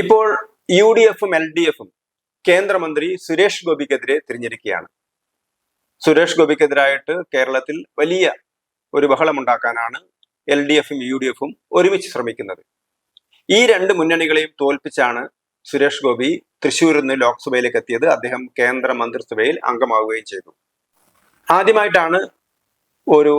ഇപ്പോൾ U D എഫും L D എഫും കേന്ദ്രമന്ത്രി സുരേഷ് ഗോപിക്കെതിരെ തിരിഞ്ഞിരിക്കുകയാണ്. സുരേഷ് ഗോപിക്കെതിരായിട്ട് കേരളത്തിൽ വലിയ ഒരു ബഹളമുണ്ടാക്കാനാണ് എൽ ഡി എഫും യു ഡി എഫും ഒരുമിച്ച് ശ്രമിക്കുന്നത്. ഈ രണ്ട് മുന്നണികളെയും തോൽപ്പിച്ചാണ് സുരേഷ് ഗോപി തൃശ്ശൂരിൽ നിന്ന് ലോക്സഭയിലേക്ക് എത്തിയത്. അദ്ദേഹം കേന്ദ്ര മന്ത്രിസഭയിൽ അംഗമാവുകയും ചെയ്തു. ആദ്യമായിട്ടാണ് ഒരു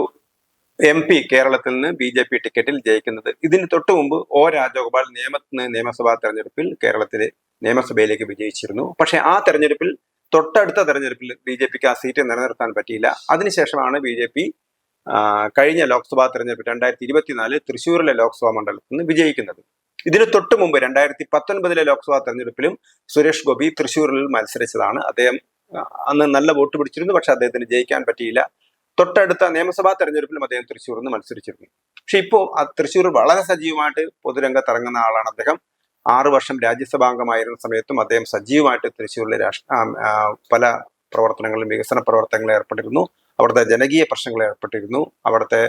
എം പി കേരളത്തിൽ നിന്ന് ബി ജെ പി ടിക്കറ്റിൽ ജയിക്കുന്നത്. ഇതിന് തൊട്ടു മുമ്പ് ഒ രാജഗോപാൽ നിയമത്തിന് നിയമസഭാ തെരഞ്ഞെടുപ്പിൽ കേരളത്തിലെ നിയമസഭയിലേക്ക് വിജയിച്ചിരുന്നു. പക്ഷേ ആ തെരഞ്ഞെടുപ്പിൽ തൊട്ടടുത്ത തെരഞ്ഞെടുപ്പിൽ ബി ജെ പിക്ക് ആ സീറ്റ് നിലനിർത്താൻ പറ്റിയില്ല. അതിനുശേഷമാണ് ബി ജെ പി കഴിഞ്ഞ ലോക്സഭാ തെരഞ്ഞെടുപ്പ് രണ്ടായിരത്തി ഇരുപത്തിനാല് തൃശ്ശൂരിലെ ലോക്സഭാ മണ്ഡലത്തിൽ നിന്ന് വിജയിക്കുന്നത്. ഇതിന് തൊട്ടു മുമ്പ് രണ്ടായിരത്തി പത്തൊൻപതിലെ ലോക്സഭാ തെരഞ്ഞെടുപ്പിലും സുരേഷ് ഗോപി തൃശ്ശൂരിൽ മത്സരിച്ചതാണ്. അദ്ദേഹം അന്ന് നല്ല വോട്ട് പിടിച്ചിരുന്നു. പക്ഷെ അദ്ദേഹത്തിന് ജയിക്കാൻ പറ്റിയില്ല. തൊട്ടടുത്ത നിയമസഭാ തെരഞ്ഞെടുപ്പിലും അദ്ദേഹം തൃശ്ശൂരിൽ നിന്ന് മത്സരിച്ചിരുന്നു. പക്ഷെ ഇപ്പോൾ ആ തൃശ്ശൂർ വളരെ സജീവമായിട്ട് പൊതുരംഗത്ത് ഇറങ്ങുന്ന ആളാണ് അദ്ദേഹം. ആറു വർഷം രാജ്യസഭാ അംഗമായിരുന്ന സമയത്തും അദ്ദേഹം സജീവമായിട്ട് തൃശ്ശൂരിലെ രാഷ്ട്ര പല പ്രവർത്തനങ്ങളിലും വികസന പ്രവർത്തനങ്ങളിൽ ഏർപ്പെട്ടിരുന്നു. അവിടുത്തെ ജനകീയ പ്രശ്നങ്ങളിൽ ഏർപ്പെട്ടിരുന്നു. അവിടുത്തെ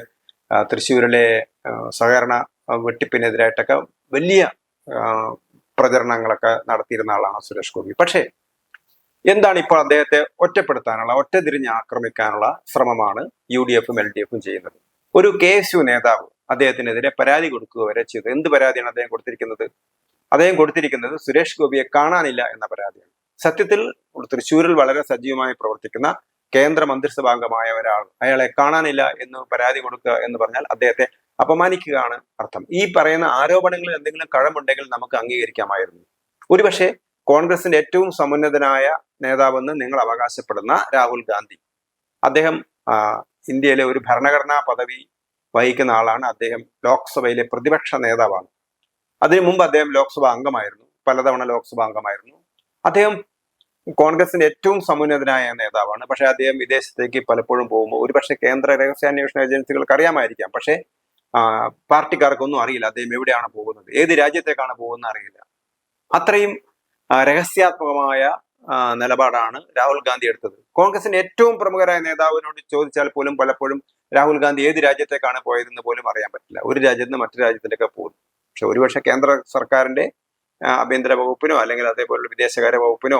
തൃശ്ശൂരിലെ സഹകരണ വെട്ടിപ്പിനെതിരായിട്ടൊക്കെ വലിയ പ്രചരണങ്ങളൊക്കെ നടത്തിയിരുന്ന ആളാണ് സുരേഷ് ഗോപി. പക്ഷേ എന്താണ് ഇപ്പോൾ അദ്ദേഹത്തെ ഒറ്റപ്പെടുത്താനുള്ള ഒറ്റ തിരിഞ്ഞ് ആക്രമിക്കാനുള്ള ശ്രമമാണ് യു ഡി എഫും എൽ ഡി എഫും ചെയ്യുന്നത്? ഒരു കെ എസ് യു നേതാവ് അദ്ദേഹത്തിനെതിരെ പരാതി കൊടുക്കുക വരെ ചെയ്തു എന്ത് പരാതിയാണ് അദ്ദേഹം കൊടുത്തിരിക്കുന്നത്? അദ്ദേഹം കൊടുത്തിരിക്കുന്നത് സുരേഷ് ഗോപിയെ കാണാനില്ല എന്ന പരാതിയാണ്. സത്യത്തിൽ തൃശ്ശൂരിൽ വളരെ സജീവമായി പ്രവർത്തിക്കുന്ന കേന്ദ്ര മന്ത്രിസഭാംഗമായ ഒരാൾ അയാളെ കാണാനില്ല എന്ന് പരാതി കൊടുക്കുക എന്ന് പറഞ്ഞാൽ അദ്ദേഹത്തെ അപമാനിക്കുകയാണ് അർത്ഥം. ഈ പറയുന്ന ആരോപണങ്ങളിൽ എന്തെങ്കിലും കഴമുണ്ടെങ്കിൽ നമുക്ക് അംഗീകരിക്കാമായിരുന്നു. ഒരുപക്ഷെ കോൺഗ്രസിന്റെ ഏറ്റവും സമുന്നതനായ നേതാവെന്ന് നിങ്ങൾ അവകാശപ്പെടുന്ന രാഹുൽ ഗാന്ധി. അദ്ദേഹം ഇന്ത്യയിലെ ഒരു ഭരണഘടനാ പദവി വഹിക്കുന്ന ആളാണ്. അദ്ദേഹം ലോക്സഭയിലെ പ്രതിപക്ഷ നേതാവാണ്. അതിനു മുമ്പ് അദ്ദേഹം ലോക്സഭാ അംഗമായിരുന്നു. പലതവണ ലോക്സഭാ അംഗമായിരുന്നു. അദ്ദേഹം കോൺഗ്രസിന്റെ ഏറ്റവും സമുന്നതനായ നേതാവാണ്. പക്ഷെ അദ്ദേഹം വിദേശത്തേക്ക് പലപ്പോഴും പോകുമ്പോൾ ഒരുപക്ഷെ കേന്ദ്ര രഹസ്യാന്വേഷണ ഏജൻസികൾക്ക് അറിയാമായിരിക്കാം. പക്ഷേ പാർട്ടിക്കാർക്കൊന്നും അറിയില്ല അദ്ദേഹം എവിടെയാണ് പോകുന്നത് ഏത് രാജ്യത്തേക്കാണ് പോകുന്നത് അറിയില്ല. അത്രയും രഹസ്യാത്മകമായ നിലപാടാണ് രാഹുൽ ഗാന്ധി എടുത്തത്. കോൺഗ്രസിന്റെ ഏറ്റവും പ്രമുഖരായ നേതാവിനോട് ചോദിച്ചാൽ പോലും പലപ്പോഴും രാഹുൽ ഗാന്ധി ഏത് രാജ്യത്തേക്കാണ് പോയതെന്ന് പോലും അറിയാൻ പറ്റില്ല. ഒരു രാജ്യത്ത് നിന്ന് മറ്റു രാജ്യത്തിലേക്ക് പോകുന്നു പക്ഷെ ഒരുപക്ഷെ കേന്ദ്ര സർക്കാരിന്റെ ആഭ്യന്തര വകുപ്പിനോ അല്ലെങ്കിൽ അതേപോലെ വിദേശകാര്യ വകുപ്പിനോ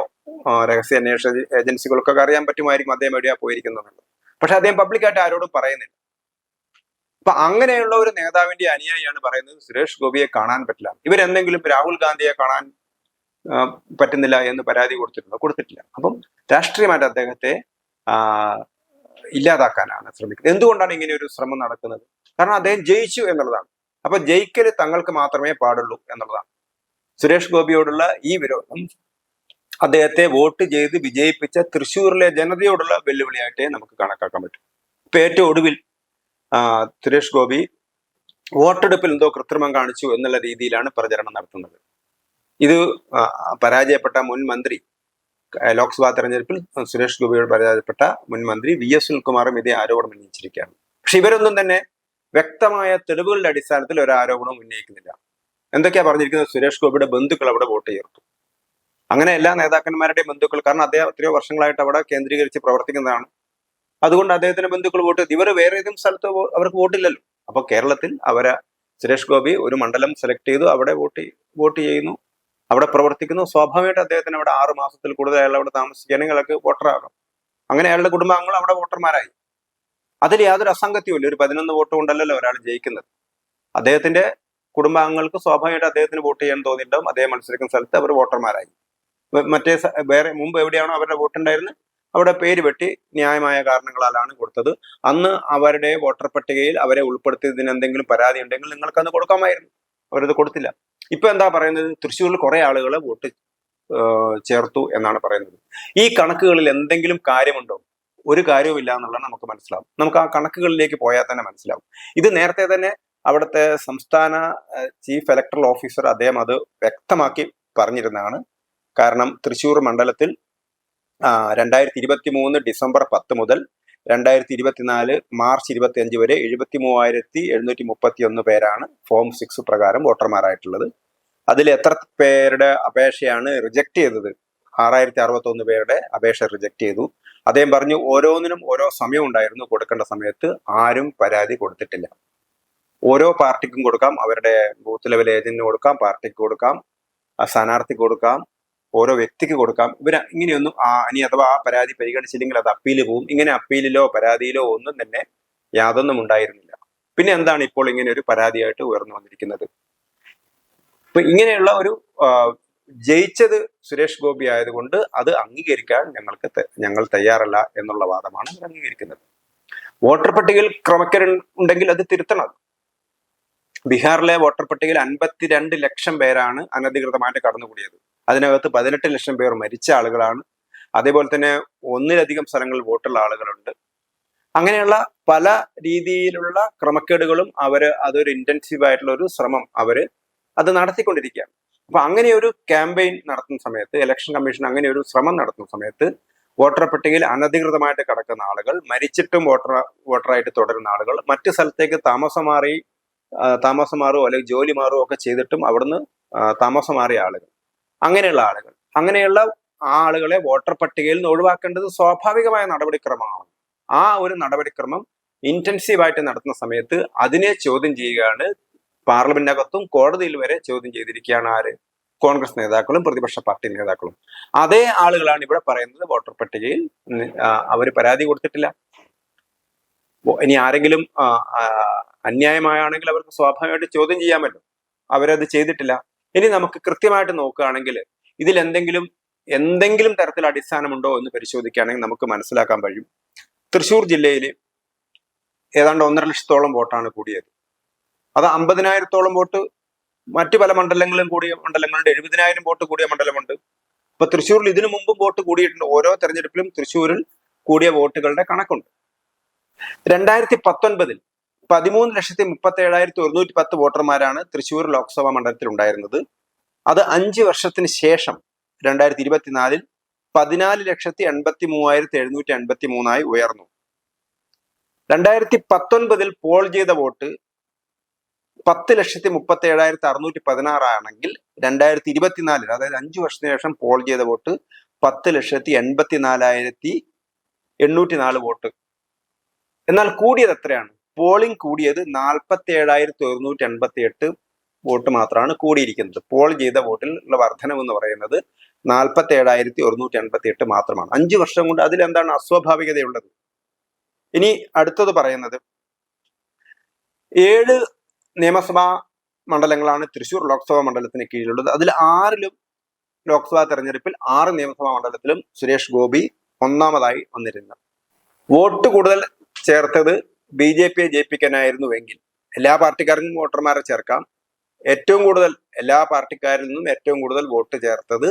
രഹസ്യ അന്വേഷണ ഏജൻസികൾക്കൊക്കെ അറിയാൻ പറ്റുമായിരിക്കും അദ്ദേഹം എവിടെയാ പോയിരിക്കുന്നത് പക്ഷെ അദ്ദേഹം പബ്ലിക്കായിട്ട് ആരോടും പറയുന്നില്ല. അപ്പൊ അങ്ങനെയുള്ള ഒരു നേതാവിന്റെ അനുയായിയാണ് പറയുന്നത് സുരേഷ് ഗോപിയെ കാണാൻ പറ്റില്ല. ഇവരെന്തെങ്കിലും രാഹുൽ ഗാന്ധിയെ കാണാൻ പറ്റുന്നില്ല എന്ന് പരാതി കൊടുത്തിട്ടുണ്ട്. കൊടുത്തിട്ടില്ല. അപ്പം രാഷ്ട്രീയമായിട്ട് അദ്ദേഹത്തെ ഇല്ലാതാക്കാനാണ് ശ്രമിക്കുന്നത്. എന്തുകൊണ്ടാണ് ഇങ്ങനെ ഒരു ശ്രമം നടക്കുന്നത്? കാരണം അദ്ദേഹം ജയിച്ചു എന്നുള്ളതാണ്. അപ്പൊ ജയിക്കൽ തങ്ങൾക്ക് മാത്രമേ പാടുള്ളൂ എന്നുള്ളതാണ്. സുരേഷ് ഗോപിയോടുള്ള ഈ വിരോധം അദ്ദേഹത്തെ വോട്ട് ചെയ്ത് വിജയിപ്പിച്ച തൃശ്ശൂരിലെ ജനതയോടുള്ള വെല്ലുവിളിയായിട്ടേ നമുക്ക് കണക്കാക്കാൻ പറ്റും. ഇപ്പൊ ഏറ്റവും ഒടുവിൽ സുരേഷ് ഗോപി വോട്ടെടുപ്പിൽ എന്തോ കൃത്രിമം കാണിച്ചു എന്നുള്ള രീതിയിലാണ് പ്രചരണം നടത്തുന്നത്. ഇത് പരാജയപ്പെട്ട മുൻ മന്ത്രി ലോക്സഭാ തെരഞ്ഞെടുപ്പിൽ സുരേഷ് ഗോപിയോട് പരാജയപ്പെട്ട മുൻ മന്ത്രി വി എസ് സുനിൽകുമാറും ഇതേ ആരോപണം ഉന്നയിച്ചിരിക്കുകയാണ്. പക്ഷെ ഇവരൊന്നും തന്നെ വ്യക്തമായ തെളിവുകളുടെ അടിസ്ഥാനത്തിൽ ഒരു ആരോപണവും ഉന്നയിക്കുന്നില്ല. എന്തൊക്കെയാ പറഞ്ഞിരിക്കുന്നത്? സുരേഷ് ഗോപിയുടെ ബന്ധുക്കൾ അവിടെ വോട്ട് ചേർത്തു. അങ്ങനെ എല്ലാ നേതാക്കന്മാരുടെയും ബന്ധുക്കൾ കാരണം അദ്ദേഹം എത്രയോ വർഷങ്ങളായിട്ട് അവിടെ കേന്ദ്രീകരിച്ച് പ്രവർത്തിക്കുന്നതാണ്. അതുകൊണ്ട് അദ്ദേഹത്തിന്റെ ബന്ധുക്കൾ വോട്ട് ചെയ്തു. ഇവർ വേറെ ഏതെങ്കിലും സ്ഥലത്ത് അവർക്ക് വോട്ടില്ലല്ലോ. അപ്പൊ കേരളത്തിൽ അവരെ സുരേഷ് ഗോപി ഒരു മണ്ഡലം സെലക്ട് ചെയ്തു അവിടെ വോട്ട് വോട്ട് ചെയ്യുന്നു. അവിടെ പ്രവർത്തിക്കുന്നു. സ്വാഭാവികമായിട്ട് അദ്ദേഹത്തിന് അവിടെ ആറ് മാസത്തിൽ കൂടുതൽ അയാൾ അവിടെ താമസിക്കുകയാണെങ്കിൽ അയാൾക്ക് വോട്ടറാകും അങ്ങനെ അയാളുടെ കുടുംബാംഗങ്ങൾ അവിടെ വോട്ടർമാരായി. അതിൽ യാതൊരു അസംഗത്യവും ഇല്ല. ഒരു പതിനൊന്ന് വോട്ട് കൊണ്ടല്ലല്ലോ ഒരാൾ ജയിക്കുന്നത്. അദ്ദേഹത്തിന്റെ കുടുംബാംഗങ്ങൾക്ക് സ്വാഭാവികമായിട്ട് അദ്ദേഹത്തിന് വോട്ട് ചെയ്യാൻ തോന്നിയിട്ടുണ്ടാവും. അദ്ദേഹം മത്സരിക്കുന്ന സ്ഥലത്ത് അവർ വോട്ടർമാരായി. മറ്റേ വേറെ മുമ്പ് എവിടെയാണോ അവരുടെ വോട്ടുണ്ടായിരുന്നത് അവിടെ പേര് വെട്ടി ന്യായമായ കാരണങ്ങളാലാണ് കൊടുത്തത്. അന്ന് അവരുടെ വോട്ടർ പട്ടികയിൽ അവരെ ഉൾപ്പെടുത്തിയതിന് എന്തെങ്കിലും പരാതി ഉണ്ടെങ്കിൽ നിങ്ങൾക്ക് അന്ന് കൊടുക്കാമായിരുന്നു. അവരത് കൊടുത്തില്ല. ഇപ്പൊ എന്താ പറയുന്നത്? തൃശ്ശൂരിൽ കുറെ ആളുകൾ വോട്ട് ചേർത്തു എന്നാണ് പറയുന്നത്. ഈ കണക്കുകളിൽ എന്തെങ്കിലും കാര്യമുണ്ടോ? ഒരു കാര്യവുമില്ല എന്നുള്ളതാണ് നമുക്ക് മനസ്സിലാവും. നമുക്ക് ആ കണക്കുകളിലേക്ക് പോയാൽ തന്നെ മനസ്സിലാവും. ഇത് നേരത്തെ തന്നെ അവിടുത്തെ സംസ്ഥാന ചീഫ് ഇലക്ടറൽ ഓഫീസർ അദ്ദേഹം അത് വ്യക്തമാക്കി പറഞ്ഞിരുന്നതാണ്. കാരണം തൃശ്ശൂർ മണ്ഡലത്തിൽ രണ്ടായിരത്തി ഇരുപത്തി മൂന്ന് ഡിസംബർ പത്ത് മുതൽ രണ്ടായിരത്തി ഇരുപത്തിനാല് മാർച്ച് ഇരുപത്തി അഞ്ച് വരെ എഴുപത്തി മൂവായിരത്തി എഴുന്നൂറ്റി മുപ്പത്തി ഒന്ന് പേരാണ് ഫോം സിക്സ് പ്രകാരം വോട്ടർമാരായിട്ടുള്ളത്. അതിൽ എത്ര പേരുടെ അപേക്ഷയാണ് റിജക്ട് ചെയ്തത്? ആറായിരത്തി അറുപത്തി ഒന്ന് പേരുടെ അപേക്ഷ റിജക്ട് ചെയ്തു. അദ്ദേഹം പറഞ്ഞു ഓരോന്നിനും ഓരോ സമയം ഉണ്ടായിരുന്നു കൊടുക്കേണ്ട സമയത്ത് ആരും പരാതി കൊടുത്തിട്ടില്ല. ഓരോ പാർട്ടിക്കും കൊടുക്കാം അവരുടെ ബൂത്ത് ലെവൽ ഏജന്റിന് കൊടുക്കാം പാർട്ടിക്ക് കൊടുക്കാം സ്ഥാനാർത്ഥിക്ക് കൊടുക്കാം ഓരോ വ്യക്തിക്ക് കൊടുക്കാം. ഇവർ ഇങ്ങനെയൊന്നും ആ ഇനി അഥവാ ആ പരാതി പരിഗണിച്ചില്ലെങ്കിൽ അത് അപ്പീൽ പോവും. ഇങ്ങനെ അപ്പീലിലോ പരാതിയിലോ ഒന്നും തന്നെ യാതൊന്നും ഉണ്ടായിരുന്നില്ല. പിന്നെ എന്താണ് ഇപ്പോൾ ഇങ്ങനെ ഒരു പരാതിയായിട്ട് ഉയർന്നു വന്നിരിക്കുന്നത്? ഇപ്പൊ ഇങ്ങനെയുള്ള ഒരു ജയിച്ചത് സുരേഷ് ഗോപി ആയതുകൊണ്ട് അത് അംഗീകരിക്കാൻ ഞങ്ങൾക്ക് ഞങ്ങൾ തയ്യാറല്ല എന്നുള്ള വാദമാണ് അവർ അംഗീകരിക്കുന്നത്. വോട്ടർ പട്ടികയിൽ ക്രമക്കേട് ഉണ്ടെങ്കിൽ അത് തിരുത്തണം. ബീഹാറിലെ വോട്ടർ പട്ടികയിൽ അൻപത്തിരണ്ട് ലക്ഷം പേരാണ് അനധികൃതമായിട്ട് കടന്നുകൂടിയത്. അതിനകത്ത് പതിനെട്ട് ലക്ഷം പേർ മരിച്ച ആളുകളാണ്. അതേപോലെ തന്നെ ഒന്നിലധികം സ്ഥലങ്ങളിൽ വോട്ടുള്ള ആളുകളുണ്ട്. അങ്ങനെയുള്ള പല രീതിയിലുള്ള ക്രമക്കേടുകളും അവർ അതൊരു ഇന്റൻസീവ് ആയിട്ടുള്ള ഒരു ശ്രമം അവർ അത് നടത്തിക്കൊണ്ടിരിക്കുകയാണ്. അപ്പൊ അങ്ങനെ ഒരു ക്യാമ്പയിൻ നടത്തുന്ന സമയത്ത് ഇലക്ഷൻ കമ്മീഷൻ അങ്ങനെ ഒരു ശ്രമം നടത്തുന്ന സമയത്ത് വോട്ടർ പട്ടികയിൽ അനധികൃതമായിട്ട് കിടക്കുന്ന ആളുകൾ മരിച്ചിട്ടും വോട്ടർ വോട്ടറായിട്ട് തുടരുന്ന ആളുകൾ മറ്റു സ്ഥലത്തേക്ക് താമസം മാറി താമസം മാറുകയോ അല്ലെങ്കിൽ ജോലി മാറുകയോ ഒക്കെ ചെയ്തിട്ടും അവിടുന്ന് താമസം മാറിയ ആളുകൾ. അങ്ങനെയുള്ള ആളുകൾ. അങ്ങനെയുള്ള ആളുകളെ വോട്ടർ പട്ടികയിൽ നിന്ന് ഒഴിവാക്കേണ്ടത് സ്വാഭാവികമായ നടപടിക്രമമാണ്. ആ ഒരു നടപടിക്രമം ഇന്റൻസീവായിട്ട് നടത്തുന്ന സമയത്ത് അതിനെ ചോദ്യം ചെയ്യുകയാണ് പാർലമെന്റിനകത്തും കോടതിയിൽ വരെ ചോദ്യം ചെയ്തിരിക്കുകയാണ് ആര്? കോൺഗ്രസ് നേതാക്കളും പ്രതിപക്ഷ പാർട്ടി നേതാക്കളും. അതേ ആളുകളാണ് ഇവിടെ പറയുന്നത് വോട്ടർ പട്ടികയിൽ അവർ പരാതി കൊടുത്തിട്ടില്ല. ഇനി ആരെങ്കിലും അന്യായമായാണെങ്കിൽ അവർക്ക് സ്വാഭാവികമായിട്ട് ചോദ്യം ചെയ്യാമല്ലോ. അവരത് ചെയ്തിട്ടില്ല. ഇനി നമുക്ക് കൃത്യമായിട്ട് നോക്കുകയാണെങ്കിൽ ഇതിൽ എന്തെങ്കിലും എന്തെങ്കിലും തരത്തിൽ അടിസ്ഥാനമുണ്ടോ എന്ന് പരിശോധിക്കുകയാണെങ്കിൽ നമുക്ക് മനസ്സിലാക്കാൻ കഴിയും. തൃശൂർ ജില്ലയിൽ ഏതാണ്ട് ഒന്നര ലക്ഷത്തോളം വോട്ടാണ് കൂടിയത്. അത് അമ്പതിനായിരത്തോളം വോട്ട് മറ്റു പല മണ്ഡലങ്ങളിലും കൂടിയ മണ്ഡലങ്ങളുണ്ട്. എഴുപതിനായിരം വോട്ട് കൂടിയ മണ്ഡലമുണ്ട്. ഇപ്പൊ തൃശ്ശൂരിൽ ഇതിനു മുമ്പും വോട്ട് കൂടിയിട്ടുണ്ട്. ഓരോ തെരഞ്ഞെടുപ്പിലും തൃശ്ശൂരിൽ കൂടിയ വോട്ടുകളുടെ കണക്കുണ്ട്. രണ്ടായിരത്തി പത്തൊൻപതിൽ പതിമൂന്ന് ലക്ഷത്തി മുപ്പത്തി ഏഴായിരത്തി ഒരുന്നൂറ്റി പത്ത് വോട്ടർമാരാണ് തൃശൂർ ലോക്സഭാ മണ്ഡലത്തിൽ ഉണ്ടായിരുന്നത് അത് അഞ്ച് വർഷത്തിന് ശേഷം രണ്ടായിരത്തി ഇരുപത്തിനാലിൽ പതിനാല് ലക്ഷത്തി എൺപത്തി മൂവായിരത്തി എഴുന്നൂറ്റി എൺപത്തി മൂന്നായി ഉയർന്നു. രണ്ടായിരത്തി പത്തൊൻപതിൽ പോൾ ചെയ്ത വോട്ട് പത്ത് ലക്ഷത്തി മുപ്പത്തി ഏഴായിരത്തി അറുന്നൂറ്റി പതിനാറാണെങ്കിൽ രണ്ടായിരത്തി ഇരുപത്തിനാലിൽ അതായത് അഞ്ചു വർഷത്തിന് ശേഷം പോൾ ചെയ്ത വോട്ട് പത്ത് ലക്ഷത്തി എൺപത്തി നാലായിരത്തി എണ്ണൂറ്റി നാല് വോട്ട്. എന്നാൽ കൂടിയത് എത്രയാണ്? പോളിംഗ് കൂടിയത് നാൽപ്പത്തി ഏഴായിരത്തി ഒരുന്നൂറ്റി എൺപത്തി എട്ട് വോട്ട് മാത്രമാണ് കൂടിയിരിക്കുന്നത്. പോൾ ചെയ്ത വോട്ടിൽ ഉള്ള വർധനം എന്ന് പറയുന്നത് നാൽപ്പത്തി ഏഴായിരത്തി ഒരുന്നൂറ്റി എൺപത്തി എട്ട് മാത്രമാണ്. അഞ്ച് വർഷം കൊണ്ട് അതിൽ എന്താണ് അസ്വാഭാവികതയുള്ളത്? ഇനി അടുത്തത് പറയുന്നത്. ഏഴ് നിയമസഭാ മണ്ഡലങ്ങളാണ് തൃശൂർ ലോക്സഭാ മണ്ഡലത്തിന് കീഴിലുള്ളത്. അതിൽ ആറിലും ലോക്സഭാ തെരഞ്ഞെടുപ്പിൽ ആറ് നിയമസഭാ മണ്ഡലത്തിലും സുരേഷ് ഗോപി ഒന്നാമതായി വന്നിരുന്നു. വോട്ട് കൂടുതൽ ചേർത്തത് ബി ജെ പിയെ ജയിപ്പിക്കാനായിരുന്നുവെങ്കിൽ എല്ലാ പാർട്ടിക്കാർക്കും വോട്ടർമാരെ ചേർക്കാം. ഏറ്റവും കൂടുതൽ എല്ലാ പാർട്ടിക്കാരിൽ നിന്നും ഏറ്റവും കൂടുതൽ വോട്ട് ചേർത്തത്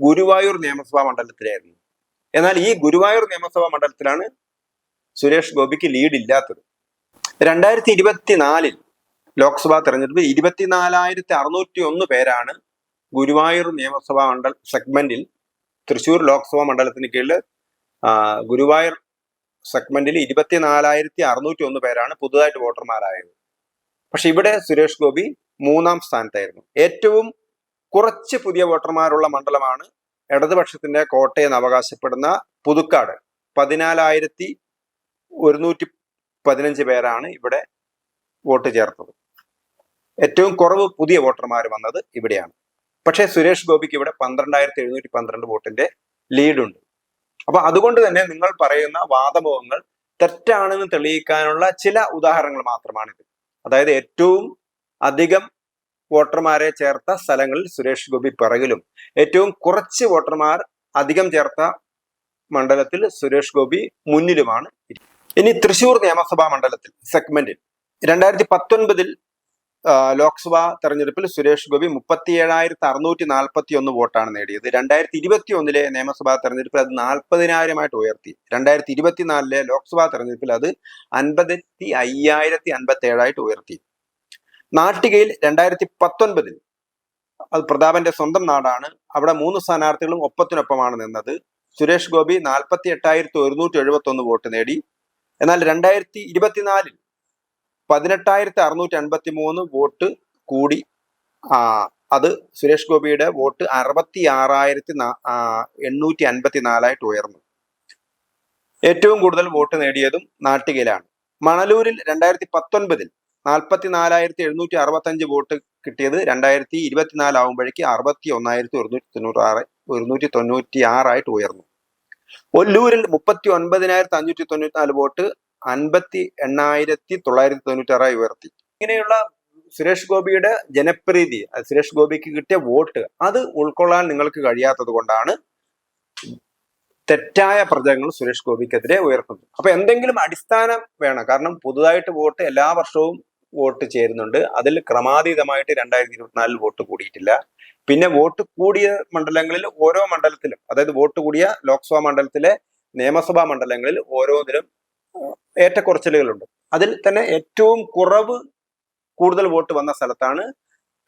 ഗുരുവായൂർ നിയമസഭാ മണ്ഡലത്തിലായിരുന്നു. എന്നാൽ ഈ ഗുരുവായൂർ നിയമസഭാ മണ്ഡലത്തിലാണ് സുരേഷ് ഗോപിക്ക് ലീഡ് ഇല്ലാത്തത്. രണ്ടായിരത്തി ഇരുപത്തിനാലിൽ ലോക്സഭാ തെരഞ്ഞെടുപ്പിൽ ഇരുപത്തിനാലായിരത്തി അറുന്നൂറ്റി ഒന്ന് പേരാണ് ഗുരുവായൂർ നിയമസഭാ മണ്ഡല സെഗ്മെന്റിൽ തൃശൂർ ലോക്സഭാ മണ്ഡലത്തിന് കീഴിൽ ഗുരുവായൂർ സെഗ്മെന്റിൽ ഇരുപത്തിനാലായിരത്തി അറുന്നൂറ്റി ഒന്ന് പേരാണ് പുതുതായിട്ട് വോട്ടർമാരായത്. പക്ഷെ ഇവിടെ സുരേഷ് ഗോപി മൂന്നാം സ്ഥാനത്തായിരുന്നു. ഏറ്റവും കുറച്ച് പുതിയ വോട്ടർമാരുള്ള മണ്ഡലമാണ് ഇടതുപക്ഷത്തിന്റെ കോട്ടയെന്ന് അവകാശപ്പെടുന്ന പുതുക്കാട്. പതിനാലായിരത്തി ഒരുന്നൂറ്റി പതിനഞ്ച് പേരാണ് ഇവിടെ വോട്ട് ചേർത്തത്. ഏറ്റവും കുറവ് പുതിയ വോട്ടർമാർ വന്നത് ഇവിടെയാണ്. പക്ഷേ സുരേഷ് ഗോപിക്ക് ഇവിടെ പന്ത്രണ്ടായിരത്തി എഴുന്നൂറ്റി പന്ത്രണ്ട് വോട്ടിന്റെ ലീഡുണ്ട്. അപ്പൊ അതുകൊണ്ട് തന്നെ നിങ്ങൾ പറയുന്ന വാദമുഖങ്ങൾ തെറ്റാണെന്ന് തെളിയിക്കാനുള്ള ചില ഉദാഹരണങ്ങൾ മാത്രമാണിത്. അതായത് ഏറ്റവും അധികം വോട്ടർമാരെ ചേർത്ത സ്ഥലങ്ങളിൽ സുരേഷ് ഗോപി പിറകിലും ഏറ്റവും കുറച്ച് വോട്ടർമാർ അധികം ചേർത്ത മണ്ഡലത്തിൽ സുരേഷ് ഗോപി മുന്നിലുമാണ്. ഇനി തൃശൂർ നിയമസഭാ മണ്ഡലത്തിൽ സെഗ്മെന്റിൽ രണ്ടായിരത്തി പത്തൊൻപതിൽ ലോക്സഭാ തെരഞ്ഞെടുപ്പിൽ സുരേഷ് ഗോപി മുപ്പത്തി ഏഴായിരത്തി അറുന്നൂറ്റി നാൽപ്പത്തി ഒന്ന് വോട്ടാണ് നേടിയത്. രണ്ടായിരത്തി ഇരുപത്തി ഒന്നിലെ നിയമസഭാ തെരഞ്ഞെടുപ്പിൽ അത് നാൽപ്പതിനായിരമായിട്ട് ഉയർത്തി. രണ്ടായിരത്തി ഇരുപത്തിനാലിലെ ലോക്സഭാ തെരഞ്ഞെടുപ്പിൽ അത് അൻപത്തി അയ്യായിരത്തി അൻപത്തി ഏഴായിട്ട് ഉയർത്തി. നാട്ടികയിൽ രണ്ടായിരത്തി പത്തൊൻപതിൽ അത് പ്രതാപന്റെ സ്വന്തം നാടാണ്. അവിടെ മൂന്ന് സ്ഥാനാർത്ഥികളും ഒപ്പത്തിനൊപ്പമാണ് നിന്നത്. സുരേഷ് ഗോപി നാൽപ്പത്തി എട്ടായിരത്തി ഒരുന്നൂറ്റി എഴുപത്തി ഒന്ന് വോട്ട് നേടി. എന്നാൽ രണ്ടായിരത്തി ഇരുപത്തിനാലിൽ പതിനെട്ടായിരത്തി അറുന്നൂറ്റി അൻപത്തി മൂന്ന് വോട്ട് കൂടി ആ, അത് സുരേഷ് ഗോപിയുടെ വോട്ട് അറുപത്തി ആറായിരത്തി എണ്ണൂറ്റി അൻപത്തി നാലായിട്ട് ഉയർന്നു. ഏറ്റവും കൂടുതൽ വോട്ട് നേടിയതും നാട്ടികയിലാണ്. മണലൂരിൽ രണ്ടായിരത്തി പത്തൊൻപതിൽ നാൽപ്പത്തി നാലായിരത്തി എഴുന്നൂറ്റി അറുപത്തഞ്ച് വോട്ട് കിട്ടിയത് രണ്ടായിരത്തി ഇരുപത്തിനാല് ആകുമ്പോഴേക്ക് അറുപത്തി ഒന്നായിരത്തി ഒരുന്നൂറ്റി തൊണ്ണൂറ്റി ആറ് ഒരുന്നൂറ്റി തൊണ്ണൂറ്റി ആറായിട്ട് ഉയർന്നു. ഒല്ലൂരിൽ മുപ്പത്തി ഒൻപതിനായിരത്തി അഞ്ഞൂറ്റി തൊണ്ണൂറ്റി നാല് വോട്ട് അൻപത്തി എണ്ണായിരത്തി തൊള്ളായിരത്തി തൊണ്ണൂറ്റി ആറായി ഉയർത്തി. ഇങ്ങനെയുള്ള സുരേഷ് ഗോപിയുടെ ജനപ്രീതി സുരേഷ് ഗോപിക്ക് കിട്ടിയ വോട്ട് അത് ഉൾക്കൊള്ളാൻ നിങ്ങൾക്ക് കഴിയാത്തത് കൊണ്ടാണ് തെറ്റായ പ്രചരണങ്ങൾ സുരേഷ് ഗോപിക്കെതിരെ ഉയർത്തുന്നത്. അപ്പൊ എന്തെങ്കിലും അടിസ്ഥാനം വേണം. കാരണം പുതുതായിട്ട് വോട്ട് എല്ലാ വർഷവും വോട്ട് ചേരുന്നുണ്ട്. അതിൽ ക്രമാതീതമായിട്ട് രണ്ടായിരത്തി ഇരുപത്തിനാലിൽ വോട്ട് കൂടിയിട്ടില്ല. പിന്നെ വോട്ട് കൂടിയ മണ്ഡലങ്ങളിൽ ഓരോ മണ്ഡലത്തിലും അതായത് വോട്ട് കൂടിയ ലോക്സഭാ മണ്ഡലത്തിലെ നിയമസഭാ മണ്ഡലങ്ങളിൽ ഓരോന്നിലും ഏറ്റക്കുറച്ചിലുകളുണ്ട്. അതിൽ തന്നെ ഏറ്റവും കുറവ് കൂടുതൽ വോട്ട് വന്ന സ്ഥലത്താണ്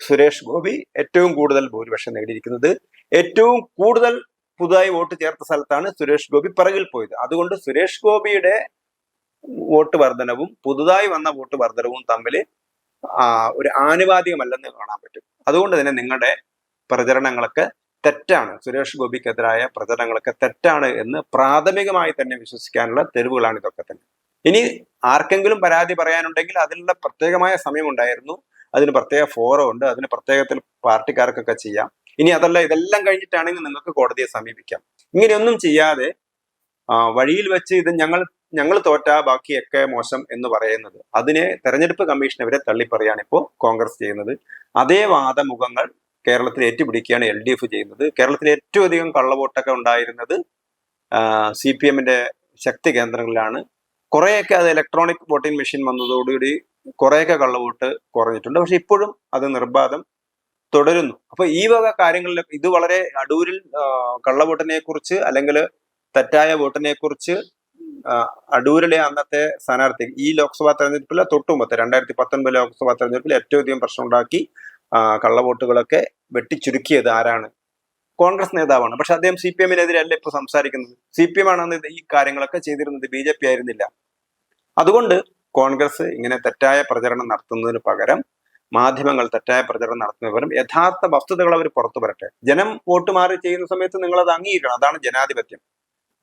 സുരേഷ് ഗോപി ഏറ്റവും കൂടുതൽ ഭൂരിപക്ഷം നേടിയിരിക്കുന്നത്. ഏറ്റവും കൂടുതൽ പുതുതായി വോട്ട് ചേർത്ത സ്ഥലത്താണ് സുരേഷ് ഗോപി പിറകിൽ പോയത്. അതുകൊണ്ട് സുരേഷ് ഗോപിയുടെ വോട്ട് വർധനവും പുതുതായി വന്ന വോട്ട് വർധനവും തമ്മിൽ ഒരു ആനുപാതികമല്ലെന്ന് കാണാൻ പറ്റും. അതുകൊണ്ട് തന്നെ നിങ്ങളുടെ പ്രചരണങ്ങളൊക്കെ തെറ്റാണ്. സുരേഷ് ഗോപിക്കെതിരായ പ്രചരണങ്ങളൊക്കെ തെറ്റാണ് എന്ന് പ്രാഥമികമായി തന്നെ വിശ്വസിക്കാനുള്ള തെരുവുകളാണ് ഇതൊക്കെ തന്നെ. ഇനി ആർക്കെങ്കിലും പരാതി പറയാനുണ്ടെങ്കിൽ അതിനുള്ള പ്രത്യേകമായ സമയമുണ്ടായിരുന്നു. അതിന് പ്രത്യേക ഫോറം ഉണ്ട്. അതിന് പ്രത്യേകത്തിൽ പാർട്ടിക്കാർക്കൊക്കെ ചെയ്യാം. ഇനി അതല്ല ഇതെല്ലാം കഴിഞ്ഞിട്ടാണെങ്കിൽ നിങ്ങൾക്ക് കോടതിയെ സമീപിക്കാം. ഇങ്ങനെയൊന്നും ചെയ്യാതെ വഴിയിൽ വെച്ച് ഇത് ഞങ്ങൾ ഞങ്ങൾ തോറ്റ ബാക്കിയൊക്കെ മോശം എന്ന് പറയുന്നത്. അതിനെ തെരഞ്ഞെടുപ്പ് കമ്മീഷൻ ഇവരെ തള്ളിപ്പറയാണ് ഇപ്പോൾ കോൺഗ്രസ് ചെയ്യുന്നത്. അതേ വാദമുഖങ്ങൾ കേരളത്തിൽ ഏറ്റുപിടിക്കുകയാണ് എൽ ഡി എഫ് ചെയ്യുന്നത്. കേരളത്തിൽ ഏറ്റവും അധികം കള്ളവോട്ടൊക്കെ ഉണ്ടായിരുന്നത് സി പി എമ്മിന്റെ ശക്തി കേന്ദ്രങ്ങളിലാണ്. കുറേയൊക്കെ അത് ഇലക്ട്രോണിക് വോട്ടിംഗ് മെഷീൻ വന്നതോടുകൂടി കുറേയൊക്കെ കള്ളവോട്ട് കുറഞ്ഞിട്ടുണ്ട്. പക്ഷെ ഇപ്പോഴും അത് നിർബാധം തുടരുന്നു. അപ്പൊ ഈ വക കാര്യങ്ങളിൽ ഇത് വളരെ അടൂരിൽ കള്ളവോട്ടിനെ കുറിച്ച് അല്ലെങ്കിൽ തെറ്റായ വോട്ടിനെ കുറിച്ച് അടൂരിലെ അന്നത്തെ സ്ഥാനാർത്ഥി ഈ ലോക്സഭാ തെരഞ്ഞെടുപ്പിലെ തൊട്ടുമുമ്പത്തെ രണ്ടായിരത്തി പത്തൊൻപത് ലോക്സഭാ തെരഞ്ഞെടുപ്പിൽ ഏറ്റവും അധികം പ്രശ്നം ഉണ്ടാക്കി കള്ളവോട്ടുകളൊക്കെ വെട്ടിച്ചുരുക്കിയത് ആരാണ്? കോൺഗ്രസ് നേതാവാണ്. പക്ഷെ അദ്ദേഹം സി പി എമ്മിനെതിരല്ല ഇപ്പൊ സംസാരിക്കുന്നത്? സി പി എം ആണ് ഈ കാര്യങ്ങളൊക്കെ ചെയ്തിരുന്നത് ബി ജെ പി ആയിരുന്നില്ല. അതുകൊണ്ട് കോൺഗ്രസ് ഇങ്ങനെ തെറ്റായ പ്രചരണം നടത്തുന്നതിന് പകരം മാധ്യമങ്ങൾ തെറ്റായ പ്രചരണം നടത്തുന്നതിന് പകരം യഥാർത്ഥ വസ്തുതകൾ അവർ പുറത്തു വരട്ടെ. ജനം വോട്ട് മാറി ചെയ്യുന്ന സമയത്ത് നിങ്ങൾ അത് അംഗീകരിക്കണം. അതാണ് ജനാധിപത്യം.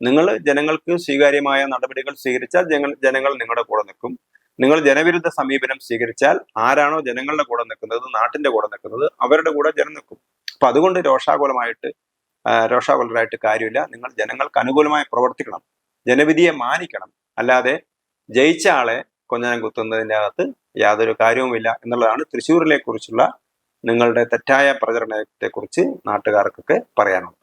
നിങ്ങൾ ജനങ്ങൾക്ക് സ്വീകാര്യമായ നടപടികൾ സ്വീകരിച്ചാൽ ജനങ്ങൾ നിങ്ങളുടെ കൂടെ നിൽക്കും. നിങ്ങൾ ജനവിരുദ്ധ സമീപനം സ്വീകരിച്ചാൽ ആരാണോ ജനങ്ങളുടെ കൂടെ നിൽക്കുന്നത് നാട്ടിന്റെ കൂടെ നിൽക്കുന്നത് അവരുടെ കൂടെ ജനം നിൽക്കും. അപ്പൊ അതുകൊണ്ട് രോഷാകുലമായിട്ട് രോഷാകുലരായിട്ട് കാര്യമില്ല. നിങ്ങൾ ജനങ്ങൾക്ക് അനുകൂലമായി പ്രവർത്തിക്കണം. ജനവിധിയെ മാനിക്കണം. അല്ലാതെ ജയിച്ച ആളെ കൊഞ്ഞനം കുത്തുന്നതിന്റെ അകത്ത് യാതൊരു കാര്യവുമില്ല എന്നുള്ളതാണ് തൃശ്ശൂരിനെ കുറിച്ചുള്ള നിങ്ങളുടെ തെറ്റായ പ്രചരണത്തെക്കുറിച്ച് നാട്ടുകാർക്കൊക്കെ പറയാനുള്ളത്.